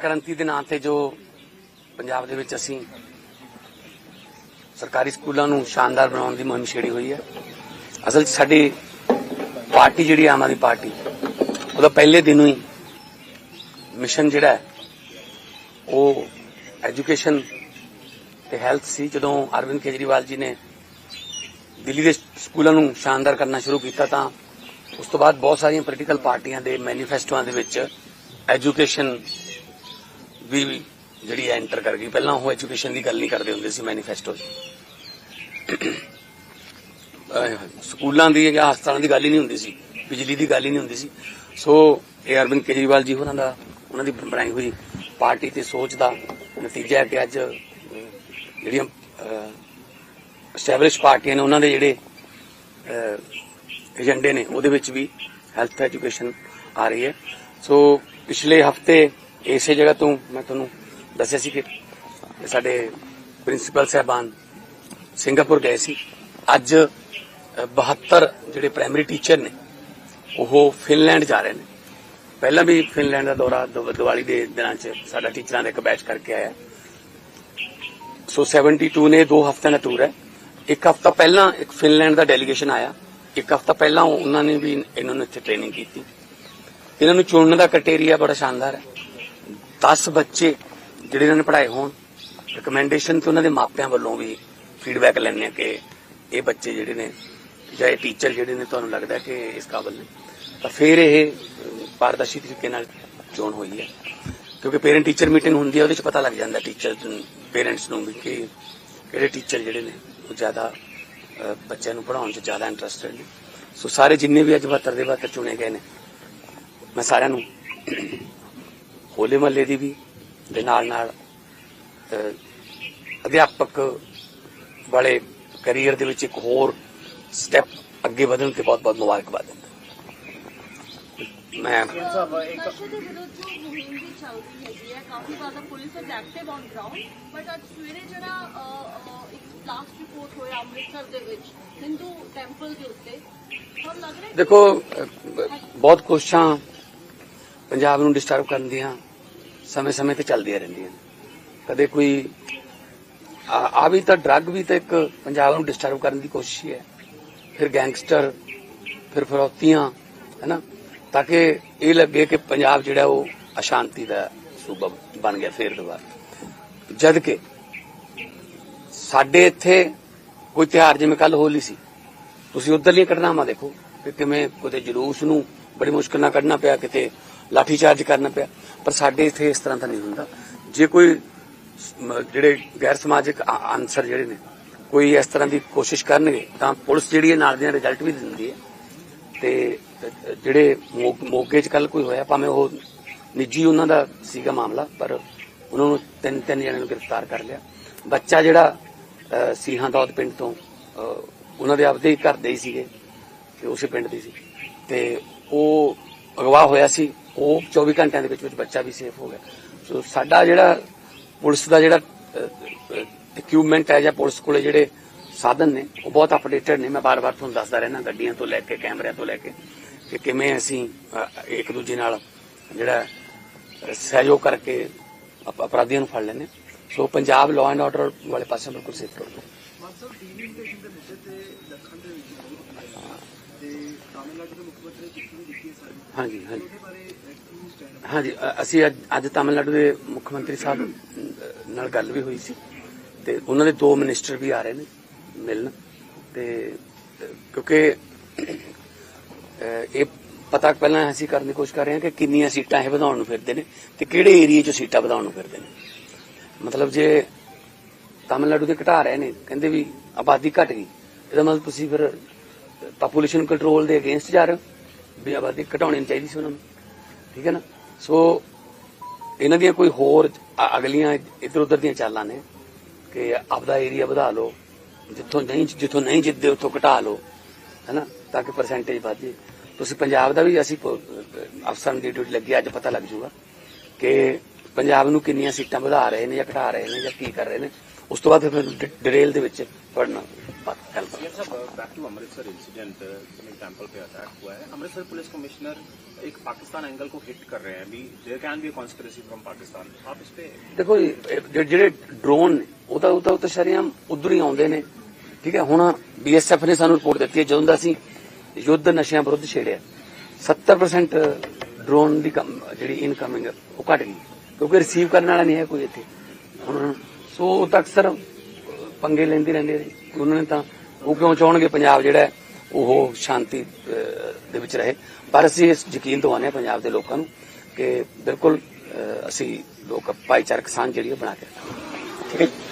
ਕ੍ਰਾਂਤੀ ਦੇ ਨਾਂ ਤੇ ਜੋ ਪੰਜਾਬ ਦੇ ਵਿੱਚ ਅਸੀਂ ਸਰਕਾਰੀ ਸਕੂਲਾਂ ਨੂੰ ਸ਼ਾਨਦਾਰ ਬਣਾਉਣ ਦੀ ਮੁਹਿੰਮ ਛੇੜੀ ਹੋਈ ਹੈ। ਅਸਲ 'ਚ ਸਾਡੀ ਪਾਰਟੀ ਜਿਹੜੀ ਆਮ ਆਦਮੀ ਪਾਰਟੀ, ਉਹਦਾ ਪਹਿਲੇ ਦਿਨੋਂ ਹੀ ਮਿਸ਼ਨ ਜਿਹੜਾ ਉਹ ਐਜੂਕੇਸ਼ਨ ਤੇ ਹੈਲਥ ਸੀ। ਜਦੋਂ ਅਰਵਿੰਦ ਕੇਜਰੀਵਾਲ ਜੀ ਨੇ ਦਿੱਲੀ ਦੇ ਸਕੂਲਾਂ ਨੂੰ ਸ਼ਾਨਦਾਰ ਕਰਨਾ ਸ਼ੁਰੂ ਕੀਤਾ ਤਾਂ ਉਸ ਤੋਂ ਬਾਅਦ ਬਹੁਤ ਸਾਰੀਆਂ ਪੋਲੀਟੀਕਲ ਪਾਰਟੀਆਂ ਦੇ ਮੈਨੀਫੈਸਟੋਆਂ ਦੇ ਵਿੱਚ ਐਜੂਕੇਸ਼ਨ ਵੀ ਜਿਹੜੀ ਐਂਟਰ ਕਰ ਗਈ। ਪਹਿਲਾਂ ਉਹ ਐਜੂਕੇਸ਼ਨ ਦੀ ਗੱਲ ਨਹੀਂ ਕਰਦੇ ਹੁੰਦੇ ਸੀ ਮੈਨੀਫੈਸਟੋ 'ਚ ਸਕੂਲਾਂ ਦੀ ਜਾਂ ਹਸਪਤਾਲਾਂ ਦੀ ਗੱਲ ਹੀ ਨਹੀਂ ਹੁੰਦੀ ਸੀ, ਬਿਜਲੀ ਦੀ ਗੱਲ ਹੀ ਨਹੀਂ ਹੁੰਦੀ ਸੀ। ਸੋ ਇਹ ਅਰਵਿੰਦ ਕੇਜਰੀਵਾਲ ਜੀ ਹੋਰਾਂ ਦਾ, ਉਹਨਾਂ ਦੀ ਬਣਾਈ ਹੋਈ ਪਾਰਟੀ ਤੇ ਸੋਚ ਦਾ ਨਤੀਜਾ ਹੈ ਕਿ ਅੱਜ ਜਿਹੜੀਆਂ ਐਸਟੈਬਲਿਸ਼ ਪਾਰਟੀਆਂ ਨੇ ਉਹਨਾਂ ਦੇ ਜਿਹੜੇ ਏਜੰਡੇ ਨੇ, ਉਹਦੇ ਵਿੱਚ ਵੀ ਹੈਲਥ ਐਜੂਕੇਸ਼ਨ ਆ ਰਹੀ ਹੈ। ਸੋ ਪਿਛਲੇ ਹਫ਼ਤੇ ਇਸੇ ਜਗ੍ਹਾ ਤੋਂ ਮੈਂ ਤੁਹਾਨੂੰ ਦੱਸਿਆ ਸੀ ਕਿ ਸਾਡੇ ਪ੍ਰਿੰਸੀਪਲ ਸਾਹਿਬਾਨ ਸਿੰਗਾਪੁਰ ਗਏ ਸੀ। ਅੱਜ ਅ, 72 ਜਿਹੜੇ ਪ੍ਰਾਇਮਰੀ ਟੀਚਰ ਨੇ ਉਹ ਫਿਨਲੈਂਡ ਜਾ ਰਹੇ ਨੇ। ਪਹਿਲਾਂ ਵੀ ਫਿਨਲੈਂਡ ਦਾ ਦੌਰਾ ਦੀਵਾਲੀ ਦੇ ਦਿਨਾਂ 'ਚ ਸਾਡਾ ਟੀਚਰਾਂ ਦਾ ਇੱਕ ਬੈਚ ਕਰਕੇ ਆਇਆ। ਸੋ 72 ਨੇ ਦੋ ਹਫ਼ਤਿਆਂ ਦਾ ਟੂਰ ਹੈ। ਇੱਕ ਹਫ਼ਤਾ ਪਹਿਲਾਂ ਇੱਕ ਫਿਨਲੈਂਡ ਦਾ ਡੈਲੀਗੇਸ਼ਨ ਆਇਆ। ਇੱਕ ਹਫ਼ਤਾ ਪਹਿਲਾਂ ਉਹਨਾਂ ਨੇ ਵੀ ਇਹਨਾਂ ਨੂੰ ਇੱਥੇ ਟ੍ਰੇਨਿੰਗ ਕੀਤੀ। ਇਹਨਾਂ ਨੂੰ ਚੁਣਨ ਦਾ ਕ੍ਰਾਈਟੇਰੀਆ ਬੜਾ ਸ਼ਾਨਦਾਰ ਹੈ। 10 ਬੱਚੇ ਜਿਹੜੇ ਇਹਨਾਂ ਨੇ ਪੜ੍ਹਾਏ ਹੋਣ ਰეკਮੈਂਡੇਸ਼ਨ ਤੇ ਉਹਨਾਂ ਦੇ ਮਾਪਿਆਂ ਵੱਲੋਂ ਵੀ ਫੀਡਬੈਕ ਲੈਣੇ ਆ ਕਿ ਇਹ ਬੱਚੇ ਜਿਹੜੇ ਨੇ ਜਾਂ ਇਹ ਟੀਚਰ ਜਿਹੜੇ ਨੇ ਤੁਹਾਨੂੰ ਲੱਗਦਾ ਕਿ ਇਸ ਕਾਬਲ ਨੇ। ਤਾਂ ਫਿਰ ਇਹ ਪਾਰਦਰਸ਼ੀ ਤਰੀਕੇ ਨਾਲ ਚੋਣ ਹੋਈ ਹੈ। ਕਿਉਂਕਿ ਪੇਰੈਂਟ ਟੀਚਰ ਮੀਟਿੰਗ ਹੁੰਦੀ ਹੈ, ਉਹਦੇ ਚ ਪਤਾ ਲੱਗ ਜਾਂਦਾ ਟੀਚਰ ਪੇਰੈਂਟਸ ਨੂੰ ਵੀ ਕਿ ਕਿਹੜੇ ਟੀਚਰ ਜਿਹੜੇ ਨੇ ਉਹ ਜ਼ਿਆਦਾ ਬੱਚਿਆਂ ਨੂੰ ਪੜ੍ਹਾਉਣ 'ਚ ਜ਼ਿਆਦਾ ਇੰਟਰਸਟਡ ਨੇ। ਸੋ ਸਾਰੇ ਜਿੰਨੇ ਵੀ ਅੱਜ 72 ਦੇ 72 ਚੁਣੇ ਗਏ ਨੇ, ਮੈਂ ਸਾਰਿਆਂ ਨੂੰ ਹੋਲੇ ਮਹੱਲੇ ਦੀ ਵੀ ਦੇ ਨਾਲ ਨਾਲ ਅਧਿਆਪਕ ਵਾਲੇ ਕੈਰੀਅਰ ਦੇ ਵਿੱਚ ਇੱਕ ਹੋਰ ਸਟੈਪ ਅੱਗੇ ਵਧਣ ਤੇ ਬਹੁਤ ਬਹੁਤ ਮੁਬਾਰਕਬਾਦ ਦਿੰਦਾ। ਮੈਂ ਨਸ਼ੇ ਦੇ ਵਿਰੁੱਧ ਜੋ ਮੁਹਿੰਮ ਵੀ ਚੱਲ ਰਹੀ ਹੈਗੀ ਹੈ ਕਾਫੀ ਜ਼ਿਆਦਾ police is active on ground but ਅੱਜ ਸਵੇਰੇ ਜਿਹੜਾ ਅਹ, ਅਹ, ਇੱਕ ਬਲਾਸਟ ਰਿਪੋਰਟ ਹੋਇਆ ਅੰਮ੍ਰਿਤਸਰ ਦੇ ਵਿੱਚ ਹਿੰਦੂ ਟੈਂਪਲ ਦੇ ਉੱਤੇ ਤੁਹਾਨੂੰ ਲੱਗ ਰਿਹਾ ਦੇਖੋ ਬਹੁਤ ਕੋਸ਼ਿਸ਼ਾਂ ਪੰਜਾਬ ਨੂੰ ਡਿਸਟਰਬ ਕਰਨ ਦੀਆਂ। ਸਮੇਂ-ਸਮੇਂ ਤੇ ਚੱਲਦੀਆਂ ਰਹਿੰਦੀਆਂ ਕਦੇ ਕੋਈ ਆ ਵੀ ਤਾਂ ਡਰੱਗ ਵੀ ਤਾਂ ਇੱਕ ਪੰਜਾਬ ਨੂੰ ਡਿਸਟਰਬ ਕਰਨ ਦੀ ਕੋਸ਼ਿਸ਼ ਹੈ। ਫਿਰ ਗੈਂਗਸਟਰ ਫਿਰ ਫਰੌਤੀਆਂ, ਹੈਨਾ? ਤਾਂ ਕਿ ਇਹ ਲੱਗੇ ਕਿ ਪੰਜਾਬ ਜਿਹੜਾ ਉਹ ਅਸ਼ਾਂਤੀ ਦਾ ਸੂਬਾ ਬਣ ਗਿਆ ਫੇਰ ਦੁਬਾਰਾ। ਜਦ ਕਿ ਸਾਡੇ ਇੱਥੇ ਕੋਈ ਤਿਉਹਾਰ, ਜਿਵੇਂ ਕੱਲ ਹੋਲੀ ਸੀ, ਤੁਸੀਂ ਉਧਰਲੀਆਂ ਘਟਨਾਵਾਂ ਦੇਖੋ ਕਿ ਕਿਵੇਂ ਕਿਤੇ ਜਲੂਸ ਨੂੰ ਬੜੀ ਮੁਸ਼ਕਲ ਨਾਲ ਕੱਢਣਾ ਪਿਆ, ਕਿਤੇ ਲਾਠੀ ਚਾਰਜ ਕਰਨਾ ਪਿਆ। ਪਰ ਸਾਡੇ ਇੱਥੇ ਇਸ ਤਰ੍ਹਾਂ ਦਾ ਨਹੀਂ ਹੁੰਦਾ। ਜੇ ਕੋਈ ਜਿਹੜੇ ਗੈਰ ਸਮਾਜਿਕ ਅ- ਅਨਸਰ ਜਿਹੜੇ ਨੇ, ਕੋਈ ਇਸ ਤਰ੍ਹਾਂ ਦੀ ਕੋਸ਼ਿਸ਼ ਕਰਨਗੇ, ਤਾਂ ਪੁਲਿਸ ਜਿਹੜੀ ਹੈ ਨਾਲ ਦੀਆਂ ਰਿਜ਼ਲਟ ਵੀ ਦਿੰਦੀ ਹੈ। ਤੇ ਜਿਹੜੇ ਮੋ- ਮੋਗੇ 'ਚ ਕੱਲ ਕੋਈ ਹੋਇਆ, ਭਾਵੇਂ ਉਹ ਨਿੱਜੀ ਉਹਨਾਂ ਦਾ ਸੀਗਾ ਮਾਮਲਾ, ਪਰ ਉਹਨਾਂ ਨੂੰ ਤਿੰਨ ਤਿੰਨ ਜਣਿਆਂ ਨੂੰ ਗ੍ਰਿਫਤਾਰ ਕਰ ਲਿਆ। ਬੱਚਾ ਜਿਹੜਾ ਸੀਹਾਂ ਦੌਦ ਪਿੰਡ ਤੋਂ ਉਹਨਾਂ ਦੇ ਆਪਦੇ ਹੀ ਘਰ ਦੇ ਹੀ ਸੀਗੇ, ਤੇ ਉਸੇ ਪਿੰਡ ਦੇ ਸੀ। ਤੇ ਉਹ ਅਗਵਾ ਹੋਇਆ ਸੀ। ਉਹ 24 ਘੰਟਿਆਂ ਦੇ ਵਿੱਚ ਵਿੱਚ ਬੱਚਾ ਵੀ ਸੇਫ ਹੋ ਗਿਆ। ਸੋ ਸਾਡਾ ਜਿਹੜਾ ਪੁਲਿਸ ਦਾ ਜਿਹੜਾ ਇਕਵਿਪਮੈਂਟ ਹੈ ਜਾਂ ਪੁਲਿਸ ਕੋਲੇ ਜਿਹੜੇ ਸਾਧਨ ਨੇ, ਉਹ ਬਹੁਤ ਅਪਡੇਟਡ ਨੇ। ਮੈਂ ਬਾਰ-ਬਾਰ ਤੁਹਾਨੂੰ ਦੱਸਦਾ ਰਹਿਣਾ ਗੱਡੀਆਂ ਤੋਂ ਲੈ ਕੇ, ਕੈਮਰਿਆਂ ਤੋਂ ਲੈ ਕੇ ਕਿ ਕਿਵੇਂ ਅਸੀਂ ਇੱਕ ਦੂਜੇ ਨਾਲ ਜਿਹੜਾ ਸਹਿਯੋਗ ਕਰਕੇ ਅਪਰਾਧੀਆਂ ਨੂੰ ਫੜ ਲੈਂਦੇ so Punjab law and order ਵਾਲੇ ਪਾਸੇ ਬਿਲਕੁਲ ਸੇਫ ਸਾਰੀ। ਹਾਂਜੀ ਹਾਂਜੀ। ਹਾਂਜੀ ਅਸੀਂ ਅੱਜ ਤਾਮਿਲਨਾਡੂ ਦੇ ਮੁੱਖ ਮੰਤਰੀ ਸਾਹਿਬ ਨਾਲ ਗੱਲ ਵੀ ਹੋਈ ਸੀ। ਤੇ ਉਹਨਾਂ ਦੇ ਦੋ ਮਿਨਿਸਟਰ ਵੀ ਆ ਰਹੇ ਨੇ ਮਿਲਣ। ਤੇ ਕਿਉਂਕਿ ਇਹ ਪਤਾ ਪਹਿਲਾਂ ਅਸੀਂ ਕਰਨ ਦੀ ਕੋਸ਼ਿਸ਼ ਕਰ ਰਹੇ ਹਾਂ ਕਿ ਕਿੰਨੀਆਂ ਸੀਟਾਂ ਇਹ ਵਧਾਉਣ ਨੂੰ ਫਿਰਦੇ ਨੇ ਤੇ ਕਿਹੜੇ ਏਰੀਏ 'ਚ ਸੀਟਾਂ ਵਧਾਉਣ ਨੂੰ ਫਿਰਦੇ ਨੇ। ਮਤਲਬ ਜੇ ਤਾਮਿਲਨਾਡੂ ਦੇ ਘਟਾ ਰਹੇ ਨੇ, ਕਹਿੰਦੇ ਵੀ ਆਬਾਦੀ ਘਟ ਗਈ, ਇਹਦਾ ਮਤਲਬ ਤੁਸੀਂ ਫਿਰ ਪਾਪੂਲੇਸ਼ਨ ਕੰਟਰੋਲ ਦੇ ਅਗੇਂਸਟ ਜਾ ਰਹੇ ਹੋ? ਵੀ ਆਬਾਦੀ ਘਟਾਉਣੀ ਚਾਹੀਦੀ ਸੀ ਉਹਨਾਂ ਨੂੰ। ਠੀਕ ਹੈ ਨਾ? ਸੋ ਇਹਨਾਂ ਦੀਆਂ ਕੋਈ ਹੋਰ ਅਗਲੀਆਂ ਇੱਧਰ ਉੱਧਰ ਦੀਆਂ ਚਾਲਾਂ ਨੇ ਕਿ ਆਪਦਾ ਏਰੀਆ ਵਧਾ ਲਓ, ਜਿੱਥੋਂ ਨਹੀਂ ਜਿੱਥੋਂ ਨਹੀਂ ਜਿੱਤਦੇ, ਉੱਥੋਂ ਘਟਾ ਲਓ ਹੈਨਾ ਤਾਂ ਕਿ ਪਰਸੈਂਟੇਜ ਵਧ ਜੇ ਤੁਸੀਂ ਪੰਜਾਬ ਦਾ ਵੀ ਅਸੀਂ ਅਫਸਰਾਂ ਦੀ ਡਿਊਟੀ ਲੱਗੀ, ਅੱਜ ਪਤਾ ਲੱਗ ਜੂਗਾ ਕਿ ਪੰਜਾਬ ਨੂੰ ਕਿੰਨੀਆਂ ਸੀਟਾਂ ਵਧਾ ਰਹੇ ਨੇ ਜਾਂ ਘਟਾ ਰਹੇ ਨੇ ਜਾਂ ਕੀ ਕਰ ਰਹੇ ਨੇ ਉਸ ਤੋਂ ਬਾਅਦ ਫਿਰ ਡਿਟੇਲ ਦੇ ਵਿੱਚ ਪੜਨਾ ਹੈਲਪ सीएम साहब बैक टू अमृतसर इंसिडेंट में टेंपल पे अटैक हुआ है अमृतसर पुलिस कमिश्नर एक पाकिस्तान एंगल को हिट कर रहे हैं अभी there can be conspiracy from Pakistan आप इस पे ਦੇਖੋ ਜੀ, ਇਹ ਜਿਹੜੇ- ਜਿਹੜੇ ਡਰੋਨ ਨੇ ਉਹ ਤਾਂ ਉਹ ਤਾਂ ਉਹ ਤਾਂ ਸ਼ਰੇਆਮ ਉਧਰ ਹੀ ਆਉਂਦੇ ਨੇ ਠੀਕ ਹੈ ਹੁਣ ਬੀਐਸਐਫ ਨੇ ਸਾਨੂੰ ਰਿਪੋਰਟ ਦਿੱਤੀ ਹੈ ਜਦੋਂ ਦਾ ਅਸੀਂ ਯੁੱਧ ਨਸ਼ਿਆਂ ਵਿਰੁੱਧ ਛੇੜਿਆ 70% ਡਰੋਨ ਦੀ ਕਮ- ਜਿਹੜੀ ਇਨਕਮਿੰਗ ਉਹ ਘਟ ਗਈ ਕਿਉਂਕਿ ਰਿਸੀਵ ਕਰਨ ਵਾਲਾ ਨਹੀਂ ਹੈ ਕੋਈ ਇੱਥੇ। ਹੁਣ ਸੋ ਉਹ ਤਾਂ ਅਕਸਰ ਪੰਗੇ ਲੈਂਦੇ ਰਹਿੰਦੇ ਨੇ। ਉਹਨਾਂ ਨੇ ਤਾਂ ਉਹ ਕਿਉਂ ਚਾਹਣਗੇ ਪੰਜਾਬ ਜਿਹੜਾ ਉਹ ਸ਼ਾਂਤੀ ਦੇ ਵਿੱਚ ਰਹੇ। ਪਰ ਅਸੀਂ ਇਸ ਯਕੀਨ ਦਵਾਉਂਦੇ ਹਾਂ ਪੰਜਾਬ ਦੇ ਲੋਕਾਂ ਨੂੰ ਕਿ ਬਿਲਕੁਲ ਅਸੀਂ ਲੋਕ ਭਾਈਚਾਰਕ ਸਾਂਝ ਜਿਹੜੀ ਹੈ ਬਣਾ ਕੇ ਰੱਖਾਂਗੇ। ਠੀਕ ਹੈ।